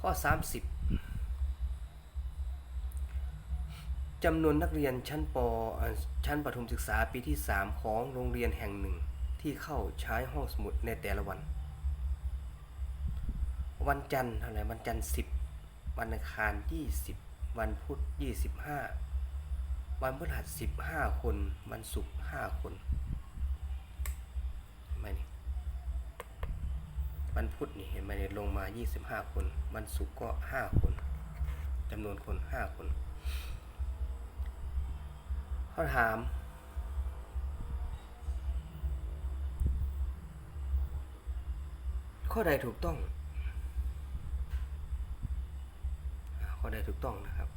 ข้อ 30จำนวนนักเรียนชั้นปชั้นประถมศึกษาปีที่ 3 ของโรงเรียนแห่งหนึ่งที่เข้าใช้ห้องสมุดในแต่ละวัน วันจันทร์เท่าไหร่วันจันทร์ 10 วันอังคาร 20 วันพุธ 25 วันพฤหัส 15 คน วันศุกร์ 5 คน เห็นไหมนี่ วันพุธนี่เห็นไหมเนี่ยลงมา 25 คนวันศุกร์ก็ 5 คนจำนวนคน 5 คนเขาถาม ข้อใดถูกต้อง ข้อใดถูกต้องนะครับ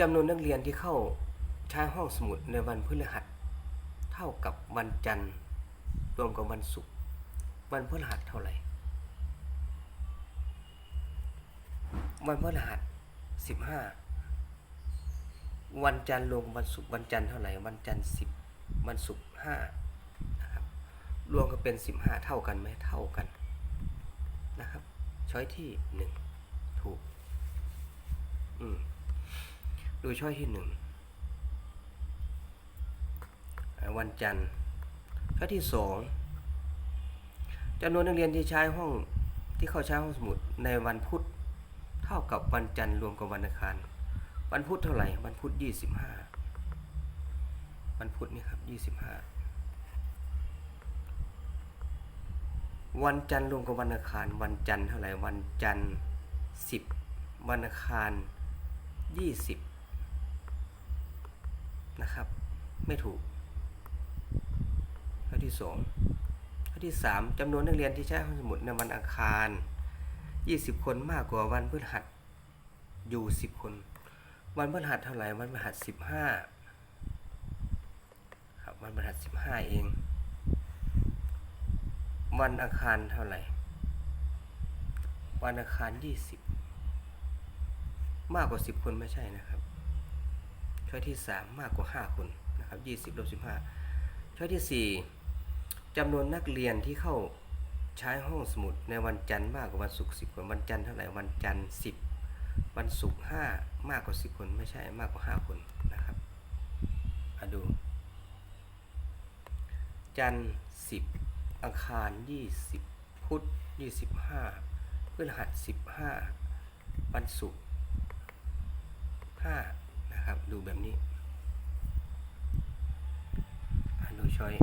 จำนวนนักเรียนที่เข้าใช้ห้องสมุดในวันพฤหัส เท่ากับวันจันทร์รวมกับวันศุกร์ วันพฤหัสเท่าไหร่ วันพฤหัสสิบห้าวันจันทร์รวมกับวันศุกร์วันจันทร์เท่าไหร่ วันจันทร์สิบวันศุกร์ห้านะครับรวมกันเป็นสิบห้าเท่ากันไหมเท่ากันนะครับ ช้อยที่หนึ่งถูก อืมดูช้อยที่หนึ่งวันจันทร์ข้อยที่สอง จำนวนนักเรียนที่ใช้ห้องที่เข้าใช้ห้องสมุดในวันพุธเท่ากับวันจันทร์รวมกับวันอังคาร วันพุธเท่าไหร่ วันพุธยี่สิบห้าวันพุธนี่ครับยี่สิบห้าวันจันทร์รวมกับวันอังคาร วันจันทร์เท่าไหร่ วันจันทร์สิบวันอังคารยี่สิบนะครับ ไม่ถูกข้อที่สอง ข้อที่สามจำนวนนักเรียนที่ใช้ห้องสมุดในวันอังคาร 20 คนมากกว่าวันพฤหัสอยู่ 10 คน วันพฤหัสเท่าไหร่วันพฤหัส 15 ครับวันพฤหัส 15 เอง วันอังคารเท่าไหร่ วันอังคาร 20 มากกว่า 10 คนไม่ใช่นะครับข้อที่ 3 มากกว่า 5 คนนะครับ20ลบ15ข้อที่ 4 จำนวนนักเรียนที่เข้าใช้ห้องสมุดในวันจันทร์มากกว่าวันศุกร์สิบคนวันจันทร์เท่าไหร่วันจันทร์สิบวันศุกร์ห้ามากกว่าสิบคนไม่ใช่มากกว่าห้าคนนะครับอะดู จันทร์สิบอังคารยี่สิบพุธยี่สิบห้าพฤหัสสิบห้าวันศุกร์ห้านะครับ ดูแบบนี้ดูช้อย